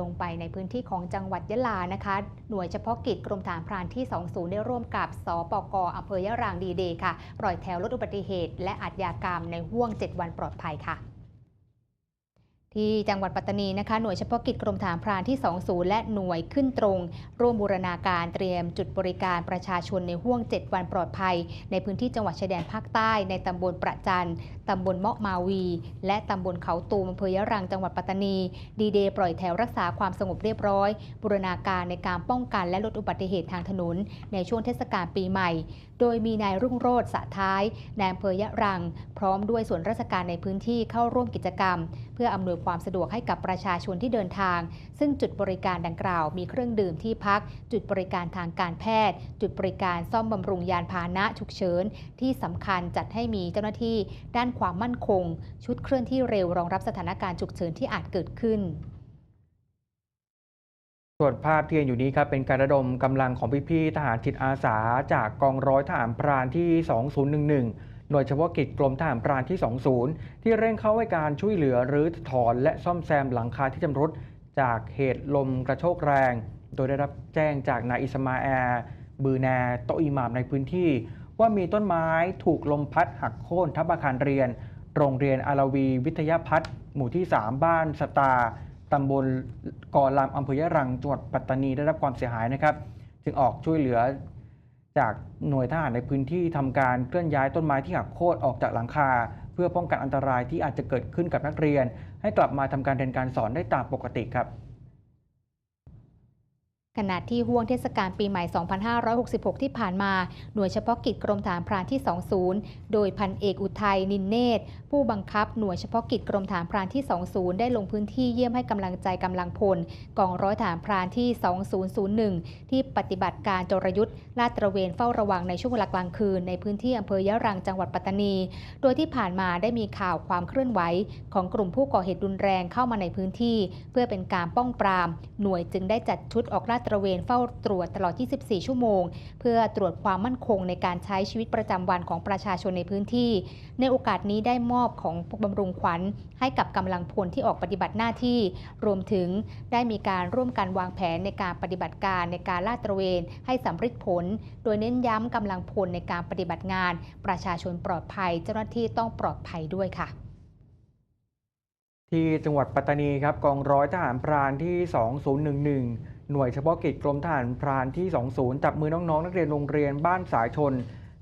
ลงไปในพื้นที่ของจังหวัดยะลานะคะ หน่วยเฉพาะกิจกรมฐานพรานที่ 20 ได้ร่วมกับสปกอำเภอยะรางดีเดย์ค่ะ ปล่อยแถวลดอุบัติเหตุ และอาชญากรรมในห่วง 7 วันปลอดภัยค่ะ ที่จังหวัดปัตตานีนะคะหน่วยเฉพาะกิจกรมฐานพรานที่ 20 และหน่วยขึ้นตรง ร่วมบูรณาการเตรียมจุดบริการประชาชนในห่วง 7 วันปลอดภัย ในพื้นที่จังหวัดชายแดนภาคใต้ ในตำบลประจันตำบลเมาะมาวี และตำบลเขาตูมอำเภอยะรังจังหวัดปัตตานี ดีเดย์ปล่อยแถวรักษาความสงบเรียบร้อย บูรณาการในการป้องกันและลดอุบัติเหตุทางถนน ในช่วงเทศกาลปีใหม่ โดยมีนายรุ่งโรจน์สะท้ายนายอำเภอยะรัง พร้อมด้วยส่วนราชการในพื้นที่เข้าร่วมกิจกรรม เพื่ออำนวยความสะดวกให้กับประชาชนที่เดินทาง ซึ่งจุดบริการดังกล่าว มีเครื่องดื่มที่พัก จุดบริการทางการแพทย์ จุดบริการซ่อมบำรุงยานพาหนะฉุกเฉิน ที่สำคัญจัดให้มีเจ้าหน้าที่ ด้านความมั่นคง ชุดเคลื่อนที่เร็วรองรับสถานการณ์ฉุกเฉินที่อาจเกิดขึ้นส่วนภาพที่เห็นอยู่นี้ครับเป็นการระดมกำลังของพี่ๆทหารจิตอาสา จากกองร้อยทหารพรานที่ 2011 หน่วยเฉพาะกิจกรมทหารพรานที่ 20 ที่เร่งเข้าให้การช่วยเหลือหรือถอนและซ่อมแซมหลังคาที่จำรุดจากเหตุลมกระโชกแรง โดยได้รับแจ้งจากนายอิสมาแอร์บือแนโตอิหมามในพื้นที่ ว่ามีต้นไม้ถูกลมพัดหักโค่นทับอาคารเรียน โรงเรียนอาราวีวิทยาพัฒน์หมู่ที่ 3 บ้านสตาตำบลกอลำอำเภอยะรังจังหวัดปัตตานีได้รับความเสียหายนะครับ จึงออกช่วยเหลือ จากหน่วยทหารในพื้นที่ทำการเคลื่อนย้ายต้นไม้ที่หักโค่นออกจากหลังคา เพื่อป้องกันอันตรายที่อาจจะเกิดขึ้นกับนักเรียน ให้กลับมาทำการเรียนการสอนได้ตามปกติครับ ขณะที่ห่วงเทศกาลปีใหม่ 2566 ที่ผ่านมา หน่วยเฉพาะกิจกรมฐานพรานที่ 20 โดยพันเอกอุทัยนินเนตร ผู้บังคับหน่วยเฉพาะกิจกรมฐานพรานที่ 20 ได้ลงพื้นที่เยี่ยมให้กำลังใจกำลังพลกองร้อยฐานพรานที่ 2001 ที่ปฏิบัติการจรยุทธ์ลาดตระเวนเฝ้าระวังในช่วงเวลากลางคืน ในพื้นที่อำเภอยะรังจังหวัดปัตตานี โดยที่ผ่านมาได้มีข่าวความเคลื่อนไหว ของกลุ่มผู้ก่อเหตุรุนแรงเข้ามาในพื้นที่ เพื่อเป็นการป้องปราม หน่วยจึงได้จัดชุดออกลาดตระเวนเฝ้าตรวจตลอด 24 ชั่วโมง เพื่อตรวจความมั่นคงในการใช้ชีวิตประจำวันของประชาชนในพื้นที่ ในโอกาสนี้ได้มอบของบำรุงขวัญ ให้กับกำลังพลที่ออกปฏิบัติหน้าที่ รวมถึงได้มีการร่วมกันวางแผนในการปฏิบัติการในการลาดตระเวนให้สำเร็จผล โดยเน้นย้ำกำลังพลในการปฏิบัติงาน ประชาชนปลอดภัย เจ้าหน้าที่ต้องปลอดภัยด้วยค่ะที่จังหวัดปัตตานีครับกองร้อยทหารพรานที่ 2011 หน่วยเฉพาะกิจกรมทหารพรานที่ 20 จับมือน้องๆ นักเรียนโรงเรียนบ้านสายชน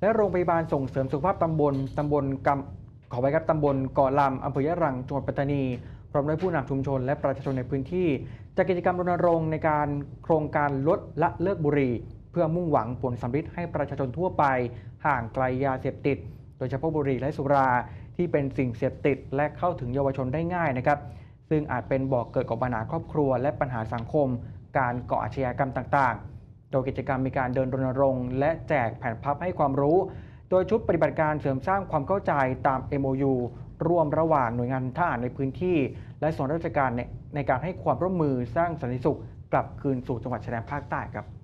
และโรงพยาบาลส่งเสริมสุขภาพตำบลตำบลกำขอไปครับตำบลเกาะลำอำเภอยะรังจังหวัดปัตตานีพร้อมด้วยผู้นำชุมชนและประชาชนในพื้นที่จัดกิจกรรมรณรงค์ในการโครงการลดละเลิกบุหรี่ เพื่อมุ่งหวังผลสำฤทธิ์ให้ประชาชนทั่วไป ห่างไกลยาเสพติด โดยเฉพาะบุหรี่และสุรา ที่เป็นสิ่งเสพติดและเข้าถึงเยาวชนได้ง่ายนะครับ ซึ่งอาจเป็นบ่อกเกิดของปัญหาครอบครัวและปัญหาสังคม การก่ออาชญากรรมต่างๆ โดยกิจกรรมมีการเดินรณรงค์และแจกแผ่นพับให้ความรู้ โดยชุดปฏิบัติการเสริมสร้างความเข้าใจตาม MOU ร่วมระหว่างหน่วยงานทหารในพื้นที่ และส่วนราชการในในการให้ความร่วมมือสร้างสันติสุขกลับคืนสู่จังหวัดชายแดนภาคใต้ครับ